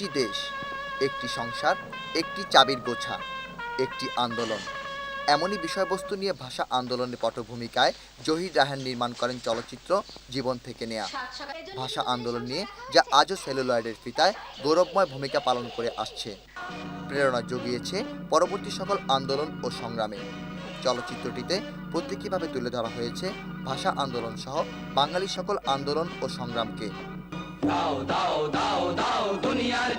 একটি দেশ, একটি সংসার, একটি চাবির গোছা, একটি আন্দোলন। এমনই বিষয়বস্তু নিয়ে ভাষা আন্দোলনের পটভূমিকায় জহির রাহান নির্মাণ করেন চলচ্চিত্র জীবন থেকে নেয়া। ভাষা আন্দোলন নিয়ে যা আজও সেলুলয়েডের ফিতায় গৌরবময় ভূমিকা পালন করে আসছে। প্রেরণা জুগিয়েছে পরবর্তী সকল আন্দোলন ও সংগ্রামে। চলচ্চিত্রটিতে প্রতীকীভাবে তুলে ধরা হয়েছে ভাষা আন্দোলন সহ বাঙালি সকল আন্দোলন ও সংগ্রামকে।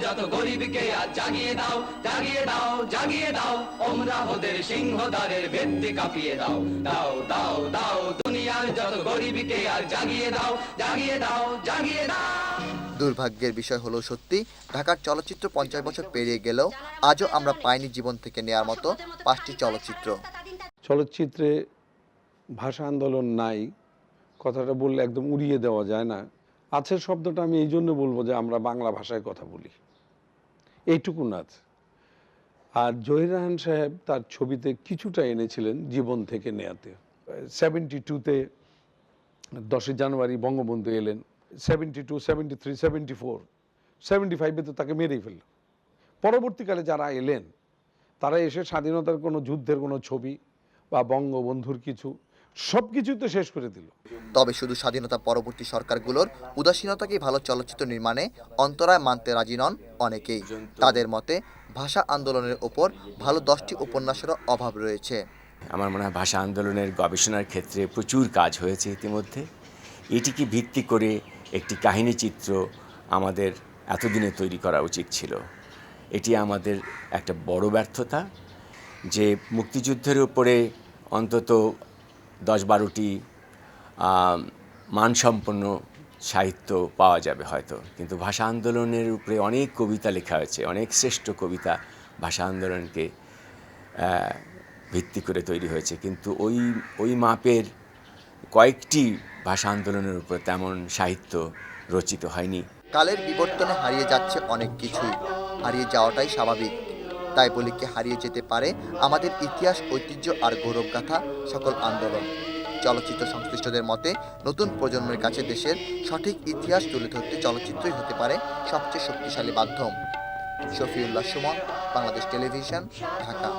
যত গরিবকে আজ জাগিয়ে দাও জাগিয়ে দাও জাগিয়ে দাও ওমরাহদের সিংহদারের ভিত্তি কাঁপিয়ে দাও দাও দাও দাও দুনিয়ার যত গরিবকে আর জাগিয়ে দাও জাগিয়ে দাও জাগিয়ে দাও। দুর্ভাগ্যের বিষয় হলো সত্যি ঢাকার চলচ্চিত্র পঞ্চাশ বছর পেরিয়ে গেলেও আজও আমরা পাইনি জীবন থেকে নেয়ার মতো পাঁচটি চলচ্চিত্র। চলচ্চিত্রে ভাষা আন্দোলন নাই কথাটা বললে একদম উড়িয়ে দেওয়া যায় না। আছে শব্দটা আমি এই জন্য বলব যে আমরা বাংলা ভাষায় কথা বলি। এইটুকু নাচ। আর জহির রাহান সাহেব তার ছবিতে কিছুটা এনেছিলেন জীবন থেকে নেয়াতে। সেভেন্টি টুতে দশই জানুয়ারি বঙ্গবন্ধু এলেন seventy two seventy three seventy four seventy ফাইভে তো তাকে মেরেই ফেলল। পরবর্তীকালে যারা এলেন, তারা এসে স্বাধীনতার কোনো যুদ্ধের কোনো ছবি বা বঙ্গবন্ধুর কিছু সব কিছুই তো শেষ করে দিল। তবে শুধু স্বাধীনতা পরবর্তী সরকারগুলোর উদাসীনতাকেই ভালো চলচ্চিত্র নির্মাণে অন্তরায় মানতে রাজি নন অনেকেই। তাদের মতে ভাষা আন্দোলনের ওপর ভালো দশটি উপন্যাসেরও অভাব রয়েছে। আমার মনে হয় ভাষা আন্দোলনের গবেষণার ক্ষেত্রে প্রচুর কাজ হয়েছে ইতিমধ্যে। এটিকে ভিত্তি করে একটি কাহিনী চিত্র আমাদের এতদিনে তৈরি করা উচিত ছিল। এটি আমাদের একটা বড় ব্যর্থতা যে মুক্তিযুদ্ধের উপরে অন্তত দশ বারোটি মানসম্পন্ন সাহিত্য পাওয়া যাবে হয়তো। কিন্তু ভাষা আন্দোলনের উপরে অনেক কবিতা লেখা হয়েছে, অনেক শ্রেষ্ঠ কবিতা ভাষা আন্দোলনকে ভিত্তি করে তৈরি হয়েছে। কিন্তু ওই ওই মাপের কয়েকটি ভাষা আন্দোলনের উপর তেমন সাহিত্য রচিত হয়নি। কালের বিবর্তনে হারিয়ে যাচ্ছে অনেক কিছুই। হারিয়ে যাওয়াটাই স্বাভাবিক। তাই বলে কি হারিয়ে যেতে পারে আমাদের ইতিহাস, ঐতিহ্য আর গৌরবগাথা সকল আন্দোলন। চলচ্চিত্র সংশ্লিষ্টদের মতে, নতুন প্রজন্মের কাছে দেশের সঠিক ইতিহাস তুলে ধরতে চলচ্চিত্রই হতে পারে সবচেয়ে শক্তিশালী মাধ্যম। শফিউল্লাহ সুমন, বাংলাদেশ টেলিভিশন, ঢাকা।